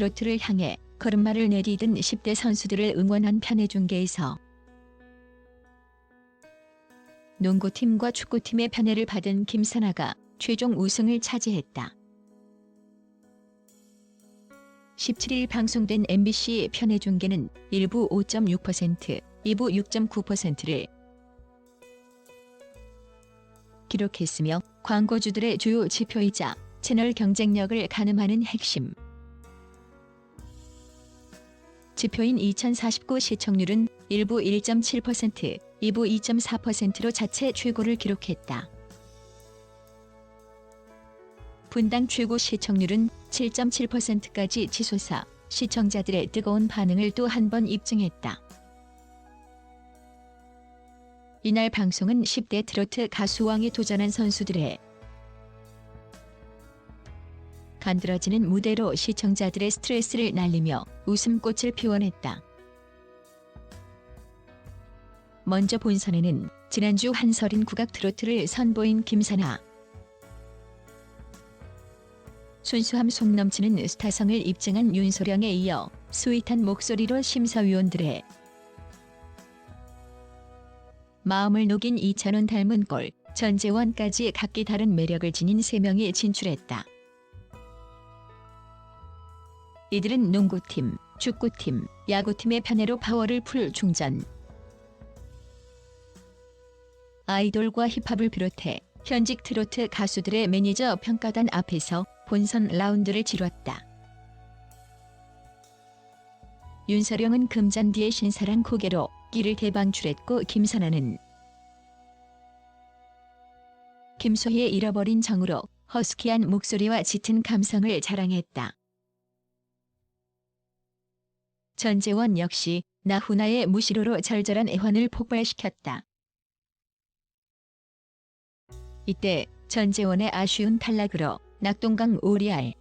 트로트를 향해 걸음마를 내디딘 10대 선수들을 응원한 편의 중계에서 농구팀과 축구팀의 편애를 받은 김사나가 최종 우승을 차지했다. 17일 방송된 MBC 편의 중계는 1부 5.6%, 2부 6.9%를 기록했으며 광고주들의 주요 지표이자 채널 경쟁력을 가늠하는 핵심 지표인 2049 시청률은 1부 1.7%, 2부 2.4%로 자체 최고를 기록했다. 분당 최고 시청률은 7.7%까지 치솟아 시청자들의 뜨거운 반응을 또 한 번 입증했다. 이날 방송은 10대 트로트 가수왕에 도전한 선수들의 간드러지는 무대로 시청자들의 스트레스를 날리며 웃음꽃을 피워냈다. 먼저 본선에는 지난주 한설인 국악 트로트를 선보인 김사나 순수함 속 넘치는 스타성을 입증한 윤소령에 이어 스윗한 목소리로 심사위원들의 마음을 녹인 이찬원 닮은 꼴 전재원까지 각기 다른 매력을 지닌 세 명이 진출했다. 이들은 농구팀, 축구팀, 야구팀의 편애로 파워를 풀 중전. 아이돌과 힙합을 비롯해 현직 트로트 가수들의 매니저 평가단 앞에서 본선 라운드를 치렀다. 윤서령은 금잔디의 신사랑 고개로 끼를 대방출했고 김선아는 김소희의 잃어버린 정으로 허스키한 목소리와 짙은 감성을 자랑했다. 전재원 역시 나훈아의 무시로로 절절한 애환을 폭발시켰다. 이때 전재원의 아쉬운 탈락으로 낙동강 오리알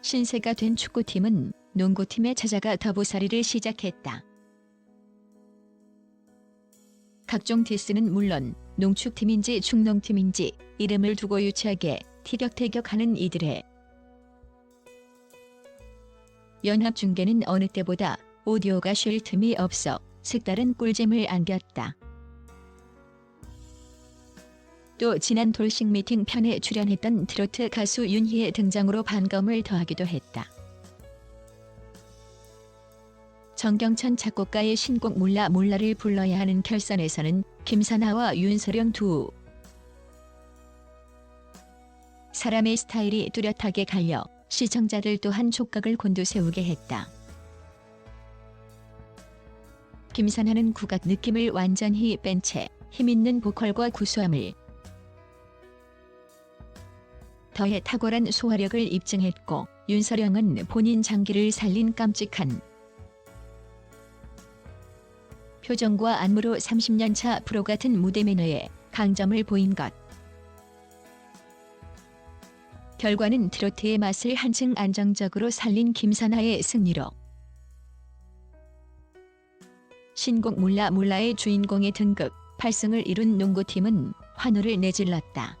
신세가 된 축구팀은 농구팀에 찾아가 더부살이를 시작했다. 각종 디스는 물론 농축팀인지 축농팀인지 이름을 두고 유치하게 티격태격하는 이들의 연합 중계는 어느 때보다 오디오가 쉴 틈이 없어 색다른 꿀잼을 안겼다. 또 지난 돌싱 미팅 편에 출연했던 트로트 가수 윤희의 등장으로 반감을 더하기도 했다. 정경천 작곡가의 신곡 몰라 몰라를 불러야 하는 결선에서는 김사나와 윤서령 두 사람의 스타일이 뚜렷하게 갈려 시청자들 또한 촉각을 곤두세우게 했다. 김사나는 국악 느낌을 완전히 뺀 채 힘있는 보컬과 구수함을 더해 탁월한 소화력을 입증했고 윤서령은 본인 장기를 살린 깜찍한 표정과 안무로 30년차 프로 같은 무대 매너에 강점을 보인 것. 결과는 트로트의 맛을 한층 안정적으로 살린 김사나의 승리로 신곡 몰라 몰라의 주인공의 등극 8승을 이룬 농구팀은 환호를 내질렀다.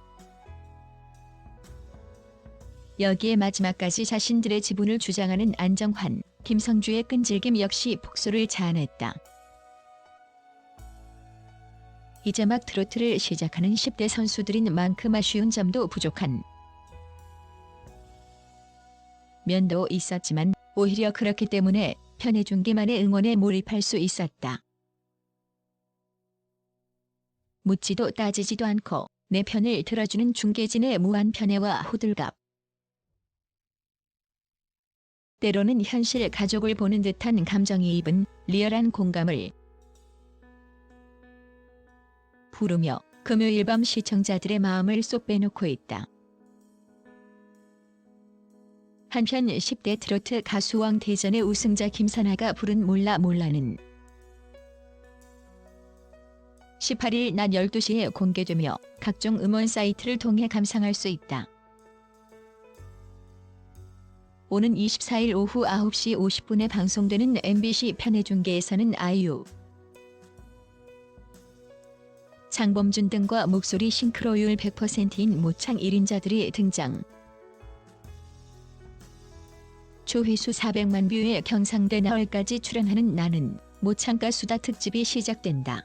여기에 마지막까지 자신들의 지분을 주장하는 안정환, 김성주의 끈질김 역시 폭소를 자아냈다. 이제 막 트로트를 시작하는 10대 선수들인 만큼 아쉬운 점도 부족한 면도 있었지만 오히려 그렇기 때문에 편의 중계만의 응원에 몰입할 수 있었다. 묻지도 따지지도 않고 내 편을 들어주는 중계진의 무한 편애와 호들갑. 때로는 현실 가족을 보는 듯한 감정이입은 리얼한 공감을 부르며 금요일 밤 시청자들의 마음을 쏙 빼놓고 있다. 한편 10대 트로트 가수왕 대전의 우승자 김사나가 부른 몰라 몰라는 18일 낮 12시에 공개되며 각종 음원 사이트를 통해 감상할 수 있다. 오는 24일 오후 9시 50분에 방송되는 MBC 편의 중계에서는 아이유, 장범준 등과 목소리 싱크로율 100%인 모창 1인자들이 등장. 조회수 400만 뷰의 경상대 나얼까지 출연하는 나는 못 참가 수다 특집이 시작된다.